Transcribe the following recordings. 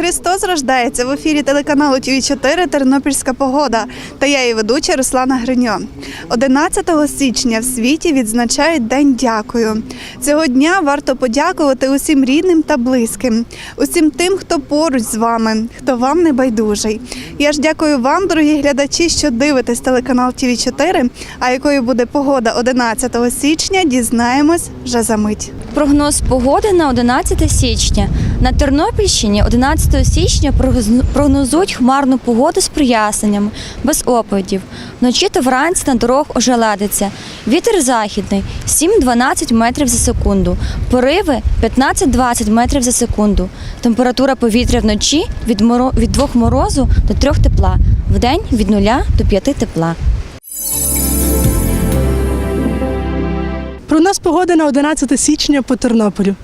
Христос рождається в ефірі телеканалу ТВ 4 Тернопільська погода та я її ведуча Руслана Гриньо. 11 січня в світі відзначають День дякую. Цього дня варто подякувати усім рідним та близьким, усім тим, хто поруч з вами, хто вам не байдужий. Я ж дякую вам, дорогі глядачі, що дивитесь телеканал ТВ 4 А якою буде погода 11 січня, дізнаємось вже за мить. Прогноз погоди на 11 січня. На Тернопільщині 11 січня прогноз- прогнозують хмарну погоду з проясненнями, без опадів. Вночі та вранці на дорогах ожеледиться. Вітер західний 7-12 метрів за секунду. Пориви 15-20 метрів за секунду. Температура повітря вночі від, моро... від 2 морозу до 3 тепла. Вдень від 0 до 5 тепла. Прогноз погоди на 11 січня по Тернополю.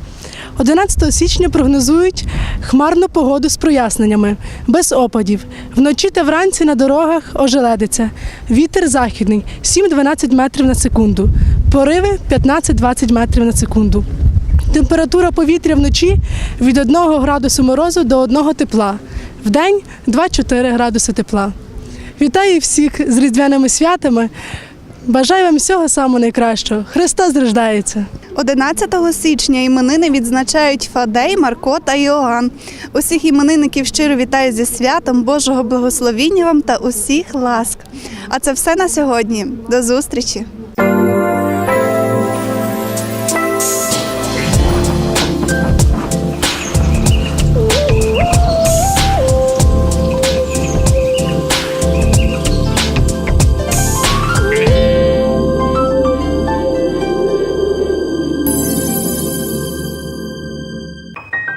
11 січня прогнозують хмарну погоду з проясненнями, без опадів. Вночі та вранці на дорогах ожеледиться. Вітер західний 7-12 метрів на секунду. Пориви 15-20 метрів на секунду. Температура повітря вночі від 1 градусу морозу до 1 тепла. Вдень 2-4 градуси тепла. Вітаю всіх з різдвяними святами. Бажаю вам всього самого найкращого. Христос рождається. 11 січня іменини відзначають Фадей, Марко та Йоанн. Усіх іменинників щиро вітаю зі святом Божого благословіння вам та усіх ласк. А це все на сьогодні. До зустрічі!